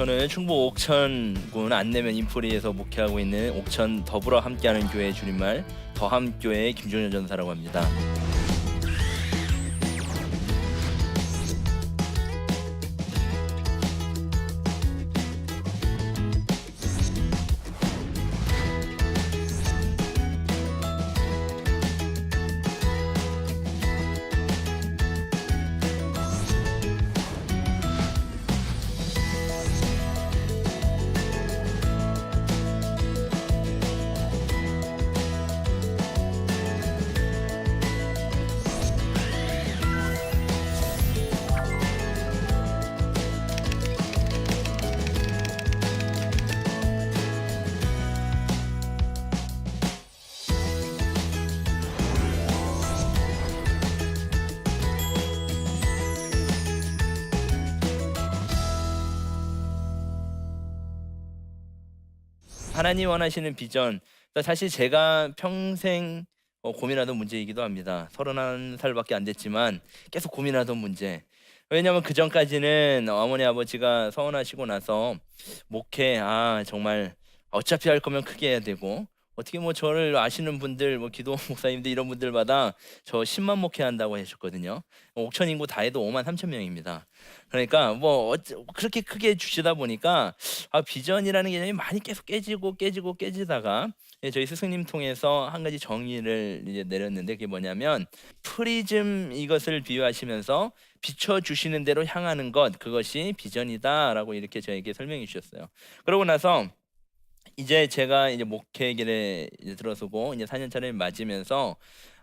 저는 충북 옥천군 안내면 인프리에서 목회하고 있는 옥천 더불어 함께하는 교회 줄임말 더함교회 김종현 전사라고 합니다. 하나님 원하시는 비전. 그러니까 사실 제가 평생 어, 고민하던 문제이기도 합니다. 서른한 살밖에 안 됐지만 계속 고민하던 문제. 왜냐하면 그 전까지는 어머니 아버지가 서원하시고 나서 목회 아 정말 어차피 할 거면 크게 해야 되고 어떻게 뭐 저를 아시는 분들 뭐 기도 목사님들 이런 분들마다 저 10만 목회한다고 하셨거든요. 옥천 인구 다 해도 5만 3천 명입니다. 그러니까 뭐 그렇게 크게 주시다 보니까 아, 비전이라는 개념이 많이 계속 깨지고 깨지고 깨지다가 예, 저희 스승님 통해서 한 가지 정의를 이제 내렸는데 그게 뭐냐면 프리즘 이것을 비유하시면서 비춰 주시는 대로 향하는 것 그것이 비전이다라고 이렇게 저에게 설명해 주셨어요. 그러고 나서 이제 제가 이제 목회 길에 이제 들어서고 이제 4년 차를 맞으면서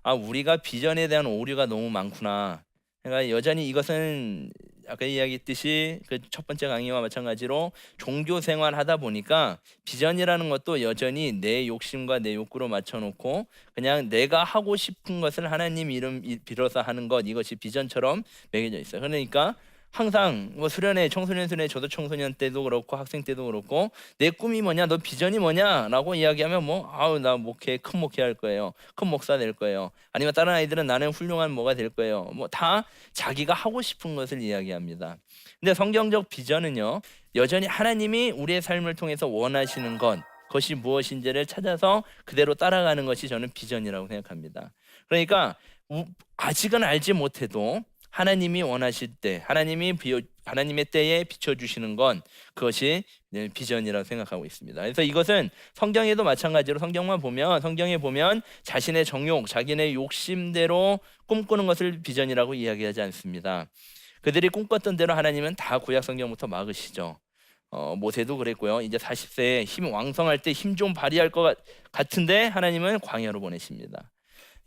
아 우리가 비전에 대한 오류가 너무 많구나. 그러니까 여전히 이것은 아까 이야기했듯이 그 첫 번째 강의와 마찬가지로 종교 생활 하다 보니까 비전이라는 것도 여전히 내 욕심과 내 욕구로 맞춰놓고 그냥 내가 하고 싶은 것을 하나님 이름 이- 빌어서 하는 것 이것이 비전처럼 매겨져 있어요. 그러니까 항상 뭐 수련회 청소년 수련회 저도 청소년 때도 그렇고 학생 때도 그렇고 내 꿈이 뭐냐 너 비전이 뭐냐라고 이야기하면 뭐 아우 나 목회 큰 목회 할 거예요. 큰 목사 될 거예요. 아니면 다른 아이들은 나는 훌륭한 뭐가 될 거예요. 뭐 다 자기가 하고 싶은 것을 이야기합니다. 근데 성경적 비전은요 여전히 하나님이 우리의 삶을 통해서 원하시는 것 그것이 무엇인지를 찾아서 그대로 따라가는 것이 저는 비전이라고 생각합니다. 그러니까 우- 아직은 알지 못해도 하나님이 원하실 때 하나님이 비어, 하나님의 때에 비춰주시는 건 그것이 네, 비전이라고 생각하고 있습니다. 그래서 이것은 성경에도 마찬가지로 성경만 보면 성경에 보면 자신의 정욕, 자기네 욕심대로 꿈꾸는 것을 비전이라고 이야기하지 않습니다. 그들이 꿈꿨던 대로 하나님은 다 구약 성경부터 막으시죠. 어, 모세도 그랬고요. 이제 40세에 힘 왕성할 때 힘 좀 발휘할 것 같- 같은데 하나님은 광야로 보내십니다.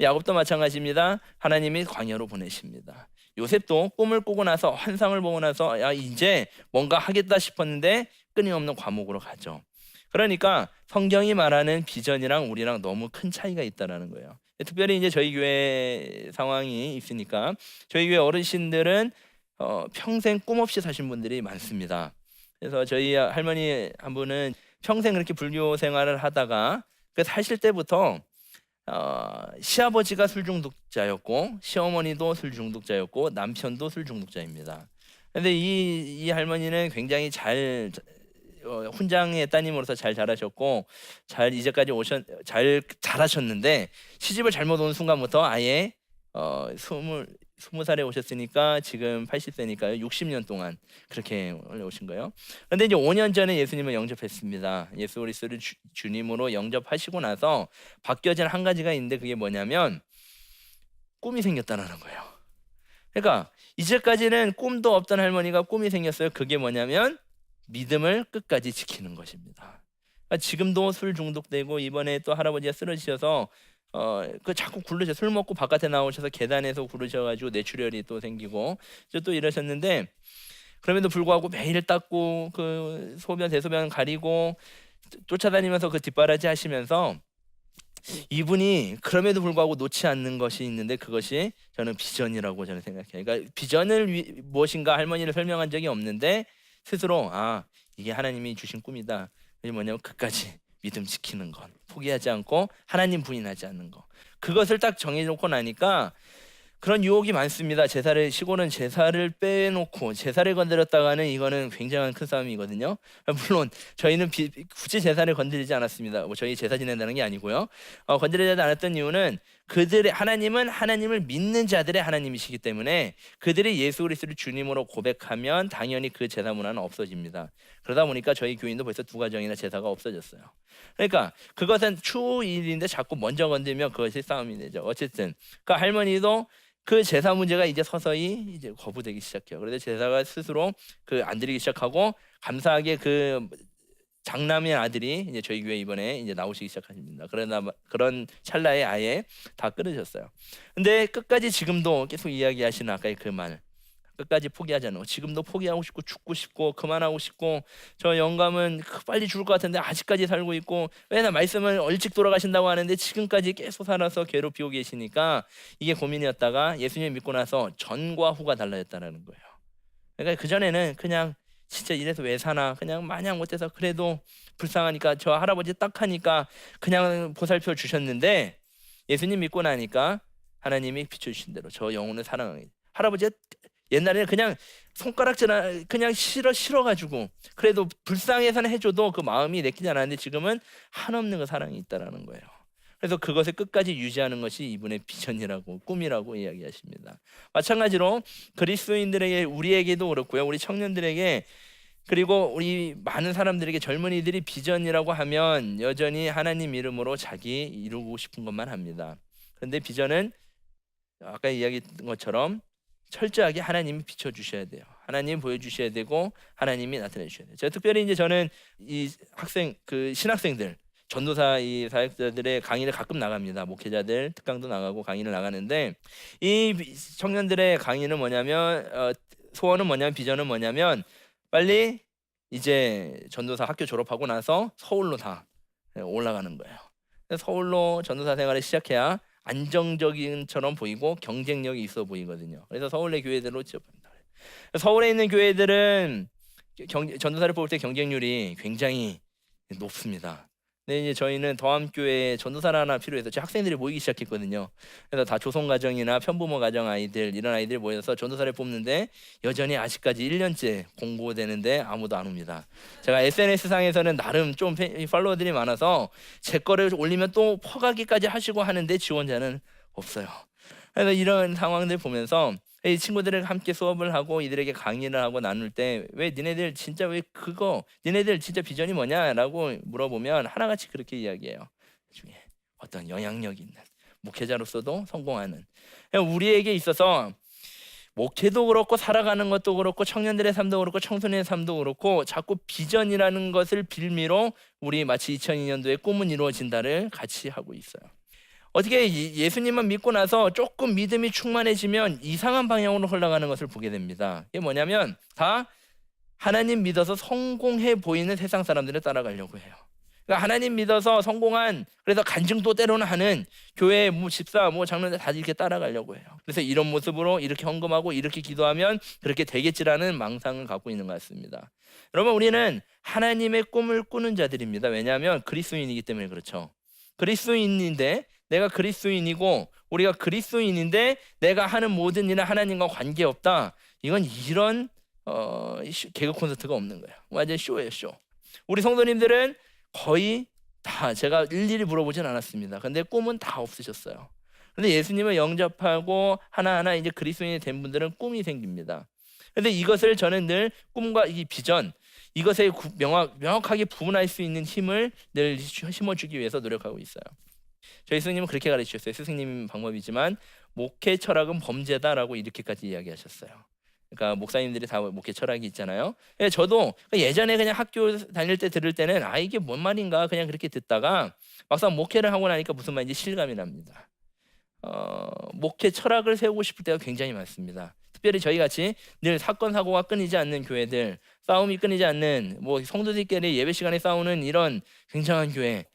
야곱도 마찬가지입니다. 하나님이 광야로 보내십니다. 요셉도 꿈을 꾸고 나서 환상을 보고 나서 야 이제 뭔가 하겠다 싶었는데 끊임없는 과목으로 가죠. 그러니까 성경이 말하는 비전이랑 우리랑 너무 큰 차이가 있다라는 거예요. 특별히 이제 저희 교회 상황이 있으니까 저희 교회 어르신들은 어, 평생 꿈 없이 사신 분들이 많습니다. 그래서 저희 할머니 한 분은 평생 그렇게 불교 생활을 하다가 그 사실 때부터 어, 시아버지가 술 중독자였고 시어머니도 술 중독자였고 남편도 술 중독자입니다. 근데 이, 이 할머니는 굉장히 잘 어, 훈장의 따님으로서 잘 자라셨고 잘 이제까지 오셨 잘 잘하셨는데 시집을 잘못 온 순간부터 아예 어 스물 스무 살에 오셨으니까 지금 80세니까요. 60년 동안 그렇게 오신 거예요. 그런데 이제 5년 전에 예수님을 영접했습니다. 예수 그리스도를 주, 주님으로 영접하시고 나서 바뀌어진 한 가지가 있는데 그게 뭐냐면 꿈이 생겼다는 거예요. 그러니까 이제까지는 꿈도 없던 할머니가 꿈이 생겼어요. 그게 뭐냐면 믿음을 끝까지 지키는 것입니다. 그러니까 지금도 술 중독되고 이번에 또 할아버지가 쓰러지셔서 어 그 자꾸 굴르셔 술 먹고 바깥에 나오셔서 계단에서 굴르셔가지고 뇌출혈이 또 생기고 또 이러셨는데 그럼에도 불구하고 매일 닦고 그 소변 대소변 가리고 쫓아다니면서 그 뒷바라지 하시면서 이분이 그럼에도 불구하고 놓지 않는 것이 있는데 그것이 저는 비전이라고 저는 생각해요. 그러니까 비전을 위, 무엇인가 할머니를 설명한 적이 없는데 스스로 아 이게 하나님이 주신 꿈이다. 이게 뭐냐면 끝까지 믿음 지키는 것, 포기하지 않고 하나님 부인하지 않는 것. 그것을 딱 정해놓고 나니까 그런 유혹이 많습니다. 제사를 시골은 제사를 빼놓고 제사를 건드렸다가는 이거는 굉장한 큰 싸움이거든요. 물론 저희는 비- 굳이 제사를 건드리지 않았습니다. 뭐 저희 제사 지낸다는 게 아니고요. 어, 건드리지 않았던 이유는 그들의 하나님은 하나님을 믿는 자들의 하나님이시기 때문에 그들이 예수 그리스도를 주님으로 고백하면 당연히 그 제사 문화는 없어집니다. 그러다 보니까 저희 교인도 벌써 두 가정이나 제사가 없어졌어요. 그러니까 그것은 추후 일인데 자꾸 먼저 건들면 그것이 싸움이 되죠. 어쨌든 그 할머니도 그 제사 문제가 이제 서서히 이제 거부되기 시작해요. 그래서 제사가 스스로 그 안 드리기 시작하고 감사하게 그 장남의 아들이 이제 저희 교회 이번에 이제 나오시기 시작하십니다. 그러나 그런 찰나에 아예 다 끊으셨어요. 근데 끝까지 지금도 계속 이야기하시는 아까의 그 말. 끝까지 포기하지 않고 지금도 포기하고 싶고 죽고 싶고 그만하고 싶고 저 영감은 그 빨리 죽을 것 같은데 아직까지 살고 있고 왜나 말씀을 얼찍 돌아가신다고 하는데 지금까지 계속 살아서 괴롭히고 계시니까 이게 고민이었다가 예수님 믿고 나서 전과 후가 달라졌다는 거예요. 그러니까 그 전에는 그냥 진짜 이래서 왜 사나 그냥 마냥 못해서 그래도 불쌍하니까 저 할아버지 딱 하니까 그냥 보살펴 주셨는데 예수님 믿고 나니까 하나님이 비춰주신 대로 저 영혼을 사랑하게 할아버지가 옛날에는 그냥 손가락질 그냥 싫어 싫어가지고 그래도 불쌍해서는 해줘도 그 마음이 내키지 않았는데 지금은 한없는 그 사랑이 있다라는 거예요. 그래서 그것을 끝까지 유지하는 것이 이분의 비전이라고 꿈이라고 이야기하십니다. 마찬가지로 그리스도인들에게 우리에게도 그렇고요. 우리 청년들에게 그리고 우리 많은 사람들에게 젊은이들이 비전이라고 하면 여전히 하나님 이름으로 자기 이루고 싶은 것만 합니다. 그런데 비전은 아까 이야기했던 것처럼 철저하게 하나님이 비춰 주셔야 돼요. 하나님 보여 주셔야 되고 하나님이 나타내 주셔야 돼요. 제가 특별히 이제 저는 이 학생 그 신학생들 전도사 이 사역자들의 강의를 가끔 나갑니다. 목회자들 특강도 나가고 강의를 나가는데 이 비- 청년들의 강의는 뭐냐면 어, 소원은 뭐냐면 비전은 뭐냐면 빨리 이제 전도사 학교 졸업하고 나서 서울로 다 올라가는 거예요. 서울로 전도사 생활을 시작해야 안정적인처럼 보이고 경쟁력이 있어 보이거든요. 그래서 서울의 교회들로 취업합니다. 서울에 있는 교회들은 경, 전도사를 뽑을 때 경쟁률이 굉장히 높습니다. 근데 이제 저희는 더함교회에 전도사 하나 필요해서 제 학생들이 모이기 시작했거든요. 그래서 다 조선 가정이나 편부모 가정 아이들 이런 아이들 모여서 전도사를 뽑는데 여전히 아직까지 1년째 공고되는데 아무도 안 옵니다. 제가 SNS 상에서는 나름 좀 팬- 팔로워들이 많아서 제 거를 올리면 또 퍼가기까지 하시고 하는데 지원자는 없어요. 그래서 이런 상황들 보면서 이 친구들을 함께 수업을 하고 이들에게 강의를 하고 나눌 때 왜 니네들 진짜 왜 그거 니네들 진짜 비전이 뭐냐라고 물어보면 하나같이 그렇게 이야기해요. 중에 어떤 영향력 있는 목회자로서도 성공하는 우리에게 있어서 목회도 그렇고 살아가는 것도 그렇고 청년들의 삶도 그렇고 청소년의 삶도 그렇고 자꾸 비전이라는 것을 빌미로 우리 마치 2002년도에 꿈은 이루어진다를 같이 하고 있어요. 어떻게 이- 예수님만 믿고 나서 조금 믿음이 충만해지면 이상한 방향으로 흘러가는 것을 보게 됩니다. 이게 뭐냐면 다 하나님 믿어서 성공해 보이는 세상 사람들을 따라가려고 해요. 그러니까 하나님 믿어서 성공한 그래서 간증도 때로는 하는 교회 뭐 집사 뭐 장로들 다 이렇게 따라가려고 해요. 그래서 이런 모습으로 이렇게 헌금하고 이렇게 기도하면 그렇게 되겠지라는 망상을 갖고 있는 것 같습니다. 여러분 우리는 하나님의 꿈을 꾸는 자들입니다. 왜냐하면 그리스도인이기 때문에 그렇죠. 그리스도인인데 내가 그리스도인이고 우리가 그리스도인인데 내가 하는 모든 일은 하나님과 관계없다. 이건 이런 어, 쇼- 개그 콘서트가 없는 거예요. 완전 쇼예요, 쇼. 우리 성도님들은 거의 다 제가 일일이 물어보진 않았습니다. 근데 꿈은 다 없으셨어요. 근데 예수님을 영접하고 하나하나 이제 그리스도인이 된 분들은 꿈이 생깁니다. 근데 이것을 저는 늘 꿈과 이 비전 이것에 구- 명확, 명확하게 구분할 수 있는 힘을 늘 심어주기 위해서 노력하고 있어요. 저희 스승님은 그렇게 가르치셨어요. 스승님 방법이지만 목회 철학은 범죄다라고 이렇게까지 이야기하셨어요. 그러니까 목사님들이 다 목회 철학이 있잖아요. 예, 저도 예전에 그냥 학교 다닐 때 들을 때는 아 이게 뭔 말인가 그냥 그렇게 듣다가 막상 목회를 하고 나니까 무슨 말인지 실감이 납니다. 어, 목회 철학을 세우고 싶을 때가 굉장히 많습니다. 특별히 저희 같이 늘 사건 사고가 끊이지 않는 교회들, 싸움이 끊이지 않는 뭐 성도들끼리 예배 시간에 싸우는 이런 굉장한 교회.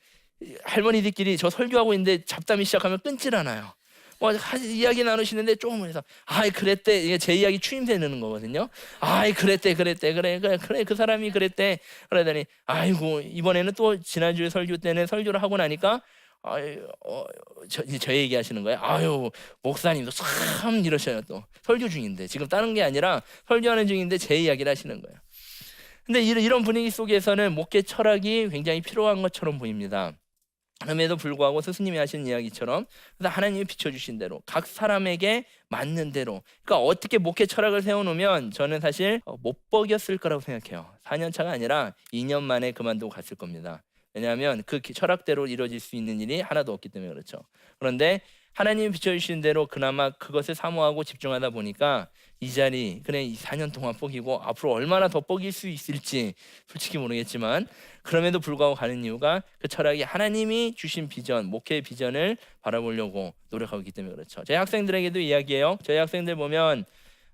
할머니들끼리 저 설교하고 있는데 잡담이 시작하면 끊질 않아요. 뭐 하- 이야기 나누시는데 조금 해서 아이 그랬대 이게 제 이야기 추임새 넣는 거거든요. 아이 그랬대 그랬대 그래 그래 그래 그 사람이 그랬대 그러더니 아이고 이번에는 또 지난주에 설교 때는 설교를 하고 나니까 아유, 어, 저, 저 얘기하시는 거예요. 아유, 목사님도 참 이러셔요 또 설교 중인데 지금 다른 게 아니라 설교하는 중인데 제 이야기를 하시는 거예요. 근데 이런, 분위기 속에서는 목회 철학이 굉장히 필요한 것처럼 보입니다. 그럼에도 불구하고 스승님이 하신 이야기처럼 그래서 하나님이 비춰주신 대로 각 사람에게 맞는 대로. 그러니까 어떻게 목회 철학을 세워놓으면 저는 사실 어, 못 버겼을 거라고 생각해요. 4년 차가 아니라 2년 만에 그만두고 갔을 겁니다. 왜냐하면 그 기- 철학대로 이루어질 수 있는 일이 하나도 없기 때문에 그렇죠. 그런데 하나님이 비춰주신 대로 그나마 그것을 사모하고 집중하다 보니까 이 자리 그래 이 4년 동안 뻐기고 앞으로 얼마나 더 뻐길 수 있을지 솔직히 모르겠지만 그럼에도 불구하고 가는 이유가 그 철학이 하나님이 주신 비전, 목회의 비전을 바라보려고 노력하고 있기 때문에 그렇죠. 저희 학생들에게도 이야기해요. 저희 학생들 보면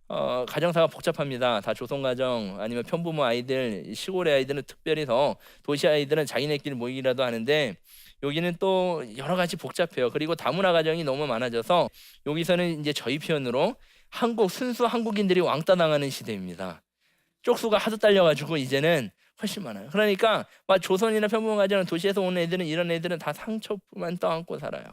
어, 가정사가 복잡합니다. 다 조선가정 아니면 편부모 아이들, 시골의 아이들은 특별히 더 도시 아이들은 자기네끼리 모이기라도 하는데 여기는 또 여러 가지 복잡해요. 그리고 다문화 가정이 너무 많아져서 여기서는 이제 저희 표현으로 한국 순수 한국인들이 왕따 당하는 시대입니다. 쪽수가 하도 딸려가지고 이제는 훨씬 많아요. 그러니까 막 조선이나 가정은 도시에서 온 애들은 이런 애들은 다 상처만 떠안고 살아요.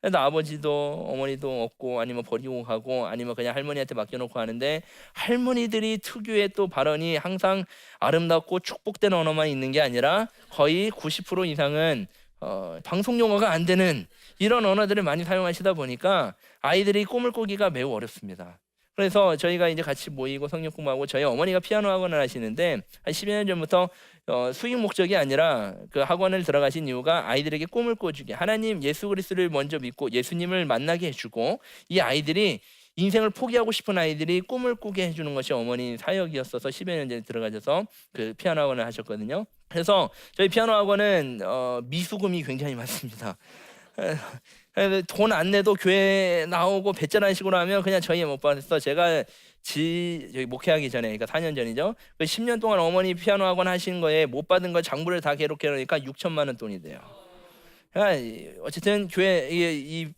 그래서 아버지도 어머니도 없고 아니면 버리고 가고 아니면 그냥 할머니한테 맡겨놓고 하는데 할머니들이 특유의 또 발언이 항상 아름답고 축복된 언어만 있는 게 아니라 거의 90% 이상은 어, 방송 용어가 안 되는 이런 언어들을 많이 사용하시다 보니까 아이들이 꿈을 꾸기가 매우 어렵습니다. 그래서 저희가 이제 같이 모이고 성역 공부하고 저희 어머니가 피아노 학원을 하시는데 한 10여 년 전부터 어, 수익 목적이 아니라 그 학원을 들어가신 이유가 아이들에게 꿈을 꿔주게 하나님 예수 그리스도를 먼저 믿고 예수님을 만나게 해주고 이 아이들이 인생을 포기하고 싶은 아이들이 꿈을 꾸게 해주는 것이 어머니 사역이었어서 10여 년 전에 들어가셔서 그 피아노 학원을 하셨거든요. 그래서 저희 피아노 학원은 어, 미수금이 굉장히 많습니다. 돈 안 내도 교회 나오고 배째라는 식으로 하면 그냥 저희 못 받았어. 제가 지 저기 목회하기 전에 그러니까 4년 전이죠. 그 10년 동안 어머니 피아노 학원 하신 거에 못 받은 거 장부를 다 기록해 놓으니까 6천만 원 돈이 돼요. 그러니까 이- 어쨌든 교회 이, 이,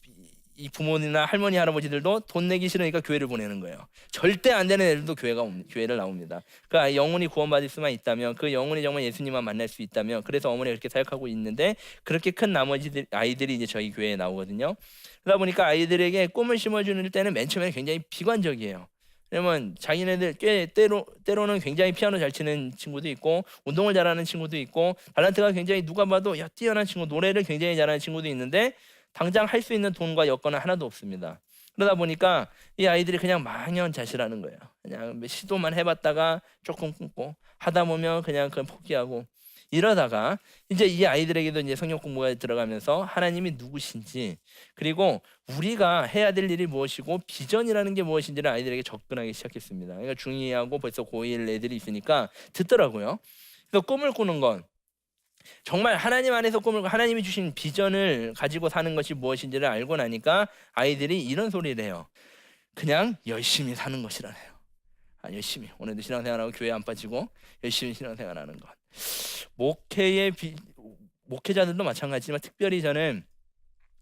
이 부모님이나 할머니 할아버지들도 돈 내기 싫으니까 교회를 보내는 거예요. 절대 안 되는 애들도 교회가 옵- 교회를 나옵니다. 그러니까 영혼이 구원받을 수만 있다면 그 영혼이 정말 예수님만 만날 수 있다면 그래서 어머니가 그렇게 사역하고 있는데 그렇게 큰 나머지 아이들이 이제 저희 교회에 나오거든요. 그러다 보니까 아이들에게 꿈을 심어주는 때는 맨 처음에 굉장히 비관적이에요. 왜냐면 자기네들 꽤 때로 때로는 굉장히 피아노 잘 치는 친구도 있고 운동을 잘하는 친구도 있고 달란트가 굉장히 누가 봐도 야 뛰어난 친구 노래를 굉장히 잘하는 친구도 있는데 당장 할 수 있는 돈과 여건은 하나도 없습니다. 그러다 보니까 이 아이들이 그냥 망연자실하는 거예요. 그냥 뭐 시도만 해봤다가 조금 끊고 하다 보면 그냥 그냥 포기하고 이러다가 이제 이 아이들에게도 이제 성경 공부가 들어가면서 하나님이 누구신지 그리고 우리가 해야 될 일이 무엇이고 비전이라는 게 무엇인지를 아이들에게 접근하기 시작했습니다. 그러니까 중2하고 벌써 고1 애들이 있으니까 듣더라고요. 그래서 꿈을 꾸는 건 정말 하나님 안에서 꿈을 하나님이 주신 비전을 가지고 사는 것이 무엇인지를 알고 나니까 아이들이 이런 소리를 해요. 그냥 열심히 사는 것이라네요. 아, 열심히 오늘도 신앙생활하고 교회 안 빠지고 열심히 신앙생활하는 것. 목회의 비, 목회자들도 마찬가지지만 특별히 저는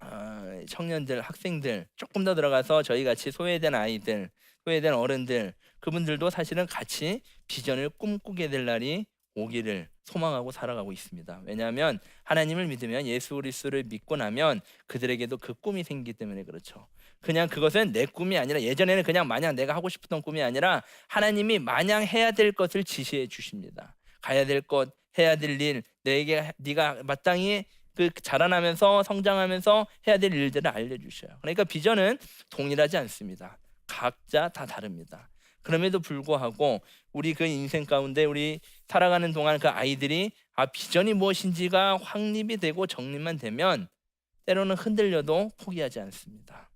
아, 청년들, 학생들 조금 더 들어가서 저희 같이 소외된 아이들, 소외된 어른들 그분들도 사실은 같이 비전을 꿈꾸게 될 날이 오기를 소망하고 살아가고 있습니다. 왜냐하면 하나님을 믿으면 예수 그리스도를 믿고 나면 그들에게도 그 꿈이 생기기 때문에 그렇죠. 그냥 그것은 내 꿈이 아니라 예전에는 그냥 마냥 내가 하고 싶었던 꿈이 아니라 하나님이 마냥 해야 될 것을 지시해 주십니다. 가야 될 것, 해야 될 일, 내게 네가 마땅히 그 자라나면서 성장하면서 해야 될 일들을 알려 주셔요. 그러니까 비전은 동일하지 않습니다. 각자 다 다릅니다. 그럼에도 불구하고 우리 그 인생 가운데 우리 살아가는 동안 그 아이들이 아 비전이 무엇인지가 확립이 되고 정립만 되면 때로는 흔들려도 포기하지 않습니다.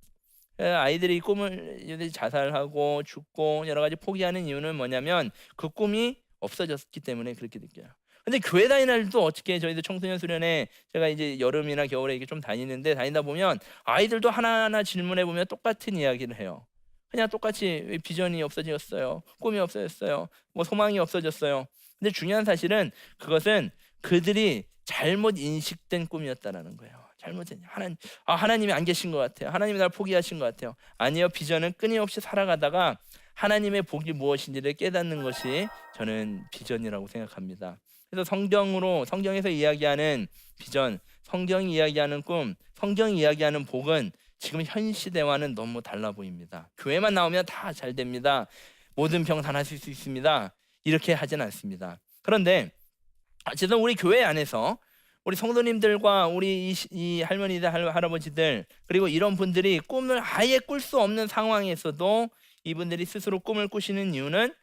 예, 아이들이 꿈을 자살하고 죽고 여러 가지 포기하는 이유는 뭐냐면 그 꿈이 없어졌기 때문에 그렇게 느껴요. 근데 교회 다니는 날도 어떻게 저희도 청소년 수련회 제가 이제 여름이나 겨울에 이렇게 좀 다니는데 다니다 보면 아이들도 하나하나 질문해 보면 똑같은 이야기를 해요. 그냥 똑같이 왜 비전이 없어졌어요. 꿈이 없어졌어요. 뭐 소망이 없어졌어요. 근데 중요한 사실은 그것은 그들이 잘못 인식된 꿈이었다라는 거예요. 잘못된 하나님 아 하나님이 안 계신 것 같아요. 하나님이 날 포기하신 것 같아요. 아니요 비전은 끊임없이 살아가다가 하나님의 복이 무엇인지를 깨닫는 것이 저는 비전이라고 생각합니다. 그래서 성경으로 성경에서 이야기하는 비전 성경이 이야기하는 꿈, 성경이 이야기하는 복은 지금 현 시대와는 너무 달라 보입니다. 교회만 나오면 다 잘 됩니다. 모든 병다 나실 수 있습니다. 이렇게 하진 않습니다. 그런데 어쨌든 우리 교회 안에서 우리 성도님들과 우리 이, 시- 이 할머니들 할- 할아버지들 그리고 이런 분들이 꿈을 아예 꿀 수 없는 상황에서도 이분들이 스스로 꿈을 꾸시는 이유는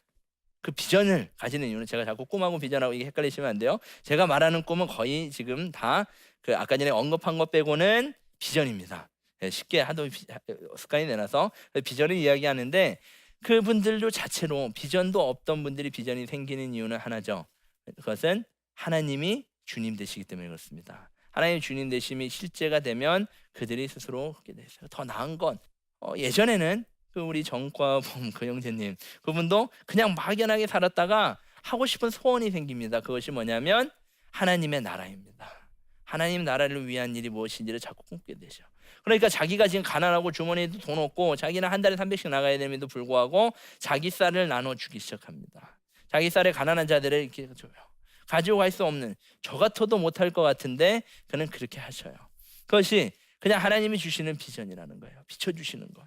그 비전을 가지는 이유는 제가 자꾸 꿈하고 비전하고 이게 헷갈리시면 안 돼요. 제가 말하는 꿈은 거의 지금 다 그 아까 전에 언급한 것 빼고는 비전입니다. 예, 쉽게 하도 비- 하- 습관이 내놔서 비전을 이야기하는데 그분들도 자체로 비전도 없던 분들이 비전이 생기는 이유는 하나죠. 그것은 하나님이 주님 되시기 때문에 그렇습니다. 하나님 주님 되심이 실제가 되면 그들이 스스로 그렇게 됐어요. 더 나은 건 어, 예전에는 그 우리 정과범 그 형제님 그분도 그냥 막연하게 살았다가 하고 싶은 소원이 생깁니다. 그것이 뭐냐면 하나님의 나라입니다. 하나님 나라를 위한 일이 무엇인지를 자꾸 꿈꾸게 되죠. 그러니까 자기가 지금 가난하고 주머니에도 돈 없고 자기는 한 달에 300씩 나가야 됨에도 불구하고 자기 쌀을 나눠 주기 시작합니다. 자기 쌀에 가난한 자들을 이렇게 줘요. 가지고 갈수 없는 저 같아도 못할 것 같은데 그는 그렇게 하셔요. 그것이 그냥 하나님이 주시는 비전이라는 거예요. 비춰주시는 것.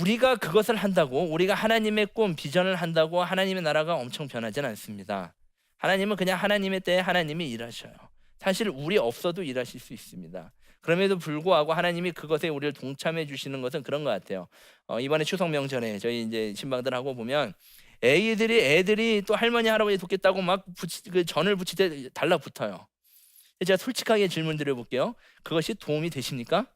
우리가 그것을 한다고 우리가 하나님의 꿈 비전을 한다고 하나님의 나라가 엄청 변하진 않습니다. 하나님은 그냥 하나님의 때에 하나님이 일하셔요. 사실 우리 없어도 일하실 수 있습니다. 그럼에도 불구하고 하나님이 그것에 우리를 동참해 주시는 것은 그런 것 같아요. 어, 이번에 추석 명절에 저희 이제 신방들 하고 보면 애들이 애들이 또 할머니 할아버지 돕겠다고 막 부치, 그 전을 부칠 때 달라붙어요. 제가 솔직하게 질문 드려볼게요. 그것이 도움이 되십니까?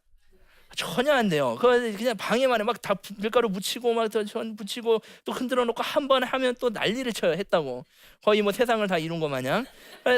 전혀 안 돼요. 그 그냥 방에만 막 다 밀가루 묻히고 막전 붙이고 또 흔들어 놓고 한 번 하면 또 난리를 쳐요. 했다고. 거의 뭐 세상을 다 이룬 것 마냥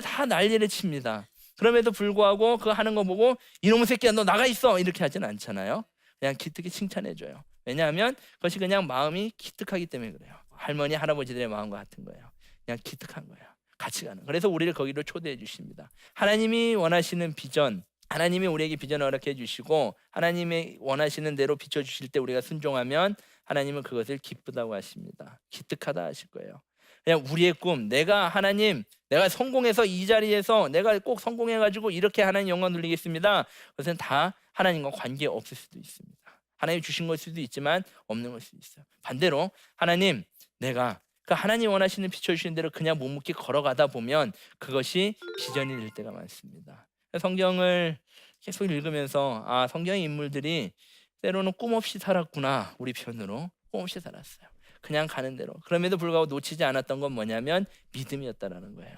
다 난리를 칩니다. 그럼에도 불구하고 그거 하는 거 보고 이놈의 새끼야 너 나가 있어 이렇게 하진 않잖아요. 그냥 기특히 칭찬해 줘요. 왜냐하면 그것이 그냥 마음이 기특하기 때문에 그래요. 할머니 할아버지들의 마음과 같은 거예요. 그냥 기특한 거예요. 같이 가는. 그래서 우리를 거기로 초대해 주십니다. 하나님이 원하시는 비전, 하나님이 우리에게 비전을 허락해 주시고 하나님의 원하시는 대로 비춰 주실 때 우리가 순종하면 하나님은 그것을 기쁘다고 하십니다. 기특하다 하실 거예요. 그냥 우리의 꿈, 내가 하나님, 내가 성공해서 이 자리에서 내가 꼭 성공해가지고 이렇게 하나님 영광 돌리겠습니다. 그것은 다 하나님과 관계 없을 수도 있습니다. 하나님 주신 걸 수도 있지만 없는 걸 수도 있어요. 반대로 하나님, 내가 그 하나님 원하시는 비춰주신 대로 그냥 묵묵히 걸어가다 보면 그것이 비전이 될 때가 많습니다. 성경을 계속 읽으면서 아 성경의 인물들이 때로는 꿈 없이 살았구나 우리 편으로 꿈 없이 살았어요. 그냥 가는 대로. 그럼에도 불구하고 놓치지 않았던 건 뭐냐면 믿음이었다라는 거예요.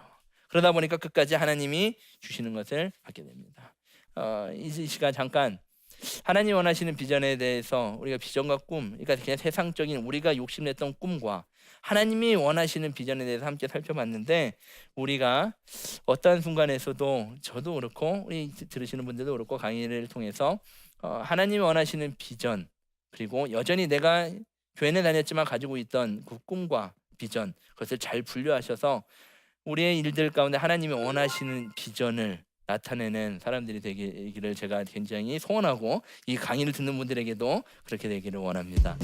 그러다 보니까 끝까지 하나님이 주시는 것을 받게 됩니다. 어, 이 시간 잠깐 하나님 원하시는 비전에 대해서 우리가 비전과 꿈, 그러니까 그냥 세상적인 우리가 욕심냈던 꿈과 하나님이 원하시는 비전에 대해서 함께 살펴봤는데 우리가 어떠한 순간에서도 저도 그렇고 우리 들으시는 분들도 그렇고 강의를 통해서 어, 하나님이 원하시는 비전 그리고 여전히 내가 교회는 다녔지만 가지고 있던 그 꿈과 비전 그것을 잘 분류하셔서 우리의 일들 가운데 하나님이 원하시는 비전을 나타내는 사람들이 되기를 제가 굉장히 소원하고 이 강의를 듣는 분들에게도 그렇게 되기를 원합니다.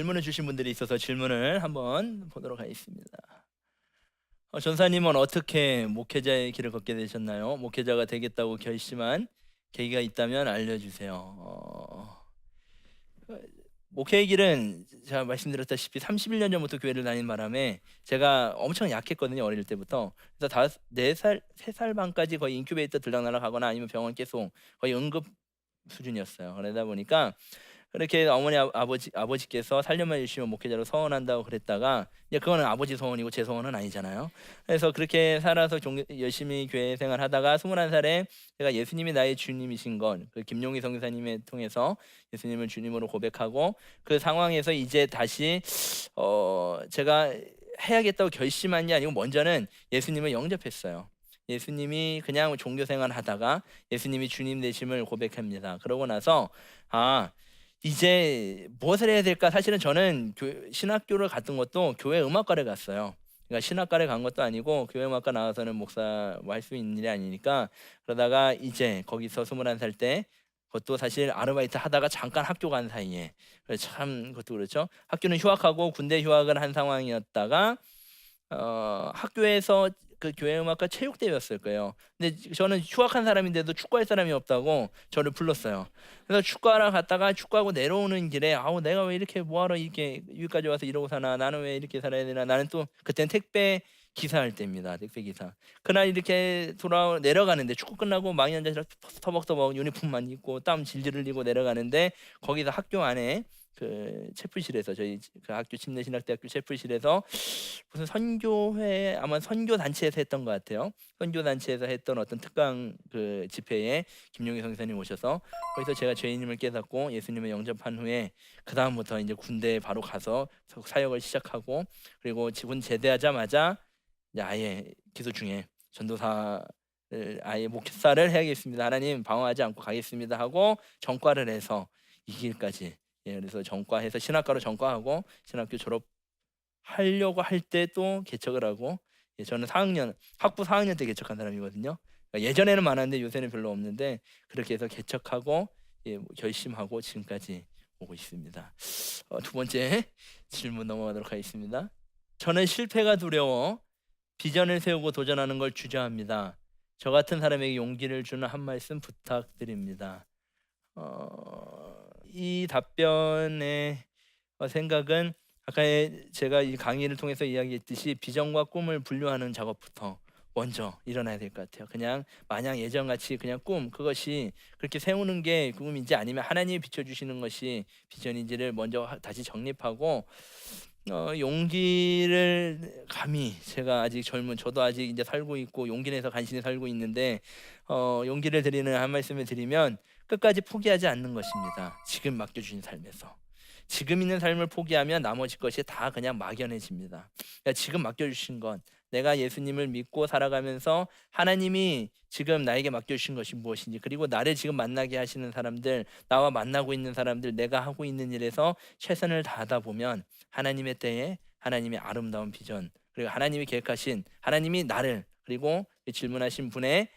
질문을 주신 분들이 있어서 질문을 한번 보도록 하겠습니다. 어, 전사님은 어떻게 목회자의 길을 걷게 되셨나요? 목회자가 되겠다고 결심한 계기가 있다면 알려주세요. 어, 목회의 길은 제가 말씀드렸다시피 31년 전부터 교회를 다닌 바람에 제가 엄청 약했거든요 어릴 때부터 그래서 다섯 네살 세 살 반까지 거의 인큐베이터 들락날락 하거나 아니면 병원 계속 거의 응급 수준이었어요 그러다 보니까 그렇게 어머니 아- 아버지 아버지께서 살려만 주시면 목회자로 서원한다고 그랬다가 이제 그거는 아버지 소원이고 제 소원은 아니잖아요. 그래서 그렇게 살아서 종, 열심히 교회 생활하다가 21살에 제가 예수님이 나의 주님이신 건 그 김용희 성교사님을 통해서 예수님을 주님으로 고백하고 그 상황에서 이제 다시 어 제가 해야겠다고 결심한 게 아니고 먼저는 예수님을 영접했어요. 예수님이 그냥 종교 생활 하다가 예수님이 주님 되심을 고백합니다. 그러고 나서 아 이제 무엇을 해야 될까? 사실은 저는 교, 신학교를 갔던 것도 교회 음악과를 갔어요. 그러니까 신학과를 간 것도 아니고 교회 음악과 나와서는 목사 뭐 할 수 있는 일이 아니니까 그러다가 이제 거기서 21살 때 그것도 사실 아르바이트 하다가 잠깐 학교 간 사이에 참 그것도 그렇죠. 학교는 휴학하고 군대 휴학을 한 상황이었다가 어, 학교에서 그 교회 음악과 체육 대회였을 거예요. 근데 저는 휴학한 사람인데도 축구할 사람이 없다고 저를 불렀어요. 그래서 축구하러 갔다가 축구하고 내려오는 길에 아우 내가 왜 이렇게 뭐하러 이렇게 여기까지 와서 이러고 사나 나는 왜 이렇게 살아야 되나 나는 또 그때는 택배 기사할 때입니다 택배 기사 그날 이렇게 돌아 내려가는데 축구 끝나고 망이 앉아서 터벅터벅 유니폼만 입고 땀 질질 흘리고 내려가는데 거기서 학교 안에 그 체프실에서 저희 그 학교 침례신학대학교 체프실에서 무슨 선교회 아마 선교 단체에서 했던 것 같아요. 선교 단체에서 했던 어떤 특강 그 집회에 김용희 선생님 오셔서 거기서 제가 죄인임을 깨닫고 예수님을 영접한 후에 그 다음부터 이제 군대에 바로 가서 사역을 시작하고 그리고 군 제대하자마자 이제 아예 기소 중에 전도사를 아예 목사를 해야겠습니다. 하나님 방어하지 않고 가겠습니다 하고 전과를 해서 이 길까지 예, 그래서 전과해서 신학과로 전과하고 신학교 졸업하려고 할 때 또 개척을 하고 예, 저는 4학년 학부 4학년 때 개척한 사람이거든요. 그러니까 예전에는 많았는데 요새는 별로 없는데 그렇게 해서 개척하고 예, 뭐 결심하고 지금까지 오고 있습니다. 어, 두 번째 질문 넘어가도록 하겠습니다. 저는 실패가 두려워 비전을 세우고 도전하는 걸 주저합니다. 저 같은 사람에게 용기를 주는 한 말씀 부탁드립니다. 어, 이 답변의 어, 생각은 아까 제가 이 강의를 통해서 이야기했듯이 비전과 꿈을 분류하는 작업부터 먼저 일어나야 될 것 같아요. 그냥 마냥 예전같이 그냥 꿈 그것이 그렇게 세우는 게 꿈인지 아니면 하나님이 비춰주시는 것이 비전인지를 먼저 하- 다시 정립하고 어, 용기를 감히 제가 아직 젊은 저도 아직 이제 살고 있고 용기 내서 간신히 살고 있는데 어, 용기를 드리는 한 말씀을 드리면 끝까지 포기하지 않는 것입니다. 지금 맡겨주신 삶에서 지금 있는 삶을 포기하면 나머지 것이 다 그냥 막연해집니다. 그러니까 지금 맡겨주신 것 내가 예수님을 믿고 살아가면서 하나님이 지금 나에게 맡겨주신 것이 무엇인지 그리고 나를 지금 만나게 하시는 사람들 나와 만나고 있는 사람들 내가 하고 있는 일에서 최선을 다하다 보면 하나님의 때에 하나님의 아름다운 비전 그리고 하나님이 계획하신 하나님이 나를 그리고 이 질문하신 분의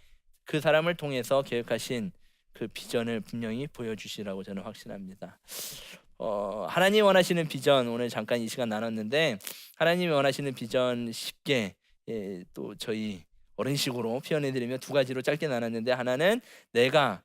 그 사람을 통해서 계획하신 그 비전을 분명히 보여주시라고 저는 확신합니다. 어, 하나님 원하시는 비전 오늘 잠깐 이 시간 나눴는데 하나님이 원하시는 비전 쉽게 예, 또 저희 어른식으로 표현해드리면 두 가지로 짧게 나눴는데 하나는 내가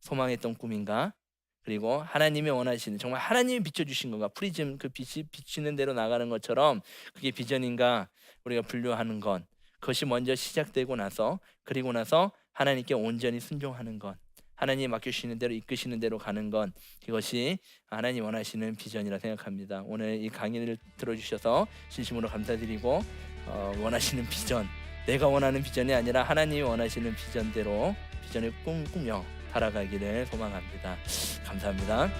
소망했던 꿈인가? 그리고 하나님이 원하시는 정말 하나님이 비춰주신 건가? 프리즘 그 빛이 비치는 대로 나가는 것처럼 그게 비전인가? 우리가 분류하는 것. 그것이 먼저 시작되고 나서 그리고 나서 하나님께 온전히 순종하는 것 하나님 맡겨주시는 대로 이끄시는 대로 가는 것 이것이 하나님 원하시는 비전이라 생각합니다. 오늘 이 강의를 들어주셔서 진심으로 감사드리고 어, 원하시는 비전 내가 원하는 비전이 아니라 하나님이 원하시는 비전대로 비전을 꿈꾸며 살아가기를 소망합니다. 감사합니다.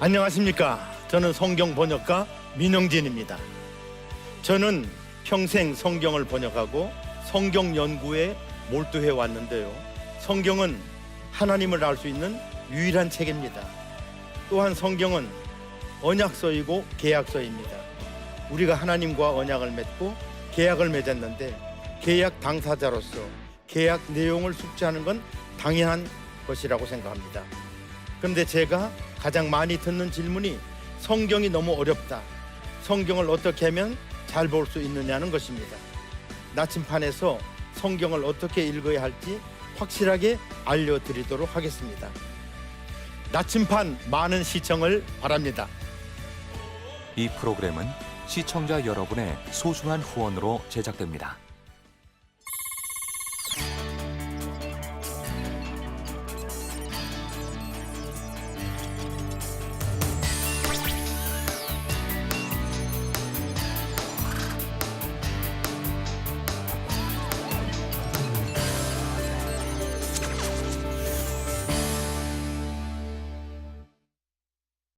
안녕하십니까. 저는 성경 번역가 민영진입니다. 저는 평생 성경을 번역하고 성경 연구에 몰두해 왔는데요. 성경은 하나님을 알 수 있는 유일한 책입니다. 또한 성경은 언약서이고 계약서입니다. 우리가 하나님과 언약을 맺고 계약을 맺었는데 계약 당사자로서 계약 내용을 숙지하는 건 당연한 것이라고 생각합니다. 그런데 제가 가장 많이 듣는 질문이 성경이 너무 어렵다. 성경을 어떻게 하면 잘 볼 수 있느냐는 것입니다. 나침판에서 성경을 어떻게 읽어야 할지 확실하게 알려드리도록 하겠습니다. 나침판 많은 시청을 바랍니다. 이 프로그램은 시청자 여러분의 소중한 후원으로 제작됩니다.